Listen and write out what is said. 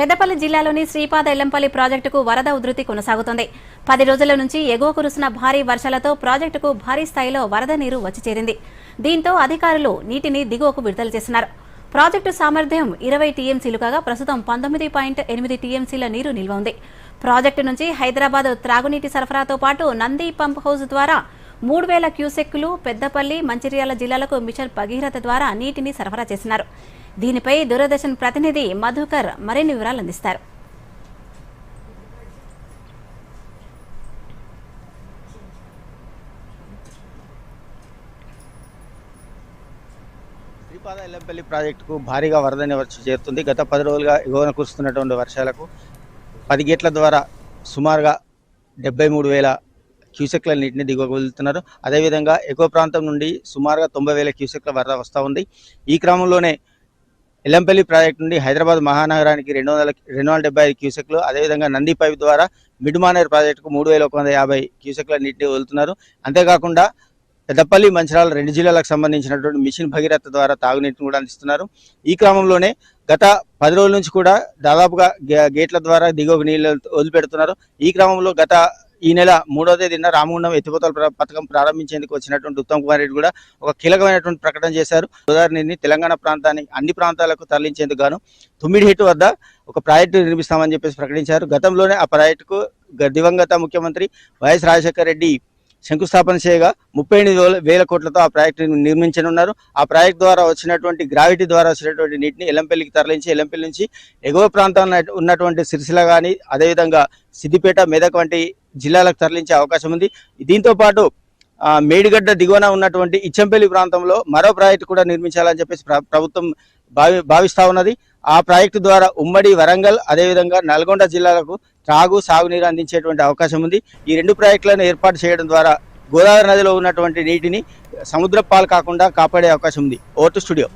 పెద్దపల్లి జిల్లాలోని శ్రీపాద ఎల్లంపల్లి ప్రాజెక్టుకు వరద ఉధృతి కొనసాగుతోంది. పది రోజుల నుంచి ఎగువ కురుసిన భారీ వర్షాలతో ప్రాజెక్టుకు భారీ స్థాయిలో వరద నీరు వచ్చి చేరింది. దీంతో అధికారులు నీటిని దిగువకు విడుదల చేస్తున్నారు. ప్రాజెక్టు సామర్థ్యం ఇరవై టీఎంసీలు కాగా ప్రస్తుతం పంతొమ్మిది పాయింట్ ఎనిమిది టీఎంసీల నీరు నిల్వ ఉంది. ప్రాజెక్టు నుంచి హైదరాబాద్ త్రాగునీటి సరఫరాతో పాటు నంది పంప్ హౌస్ ద్వారా మూడు వేల క్యూసెక్కులు పెద్దపల్లి మంచిర్యాల జిల్లాలకు మిషన్ భగీరథ ద్వారా నీటిని సరఫరా చేస్తున్నారు. దీనిపై దూరదర్శన్ ప్రతినిధి మధుకర్ మరిన్ని వివరాలు అందిస్తారు. శ్రీపాద ఎల్లంపల్లి ప్రాజెక్టుకు భారీగా వరద వచ్చి చేరుతుంది. గత పది రోజులుగా ఎగువన కురుస్తున్నటువంటి వర్షాలకు పది గేట్ల ద్వారా సుమారుగా డెబ్బై మూడు వేల క్యూసెక్ల నీటిని దిగువకు వదులుతున్నారు అదేవిధంగా ఎగువ ప్రాంతం నుండి సుమారుగా తొంభై వేల క్యూసెక్ల వరద వస్తూ ఉంది. ఈ క్రమంలోనే ఎల్లంపల్లి ప్రాజెక్టు నుండి హైదరాబాద్ మహానగరానికి రెండు వందల రెండు వందల డెబ్బై ఐదు క్యూసెక్లు అదేవిధంగా నంది పైప్ ద్వారా మిడుమానేర్ ప్రాజెక్టుకు మూడు వేల ఒక వంద యాభై క్యూసెక్ల నీటిని వదులుతున్నారు. అంతేకాకుండా పెద్దపల్లి మంచిరాల రెండు జిల్లాలకు సంబంధించినటువంటి మిషన్ భగీరథ ద్వారా తాగునీటిని కూడా అందిస్తున్నారు. ఈ క్రమంలోనే గత పది రోజుల నుంచి కూడా దాదాపుగా గేట్ల ద్వారా దిగువ నీళ్ళు వదిలిపెడుతున్నారు. ఈ క్రమంలో గత ఈ నెల మూడో తేదీన రామగుండం ఎత్తిపోతల పథకం ప్రారంభించేందుకు వచ్చినటువంటి ఉత్తమ్ కుమార్ రెడ్డి కూడా ఒక కీలకమైనటువంటి ప్రకటన చేశారు. ఉదాహరణని తెలంగాణ ప్రాంతానికి అన్ని ప్రాంతాలకు తరలించేందుకు గాను తుమ్మిడిహిట్ వద్ద ఒక ప్రాజెక్టు నిర్మిస్తామని చెప్పేసి ప్రకటించారు. గతంలోనే ఆ ప్రాజెక్టుకు దివంగత ముఖ్యమంత్రి వైఎస్ రాజశేఖర రెడ్డి శంకుస్థాపన చేయగా ముప్పై ఎనిమిది వేల- కోట్లతో ఆ ప్రాజెక్టును నిర్మించనున్నారు. ఆ ప్రాజెక్ట్ ద్వారా వచ్చినటువంటి గ్రావిటీ ద్వారా వచ్చినటువంటి నీటిని ఎల్లంపల్లికి తరలించి ఎల్లంపల్లి నుంచి ఎగువ ప్రాంతంలో ఉన్నటువంటి సిరిసిల కానీ అదేవిధంగా సిద్దిపేట మెదక్ వంటి జిల్లాలకు తరలించే అవకాశం ఉంది. దీంతో పాటు మేడిగడ్డ దిగువన ఉన్నటువంటి ఇచ్చంపల్లి ప్రాంతంలో మరో ప్రాజెక్టు కూడా నిర్మించాలని చెప్పేసి ప్రభుత్వం భావి భావిస్తా ఉన్నది. ఆ ప్రాజెక్టు ద్వారా ఉమ్మడి వరంగల్ అదేవిధంగా నల్గొండ జిల్లాలకు త్రాగు సాగునీరు అందించేటువంటి అవకాశం ఉంది. ఈ రెండు ప్రాజెక్టులను ఏర్పాటు చేయడం ద్వారా గోదావరి నదిలో ఉన్నటువంటి నీటిని సముద్ర పాలు కాకుండా కాపాడే అవకాశం ఉంది. Vote studio.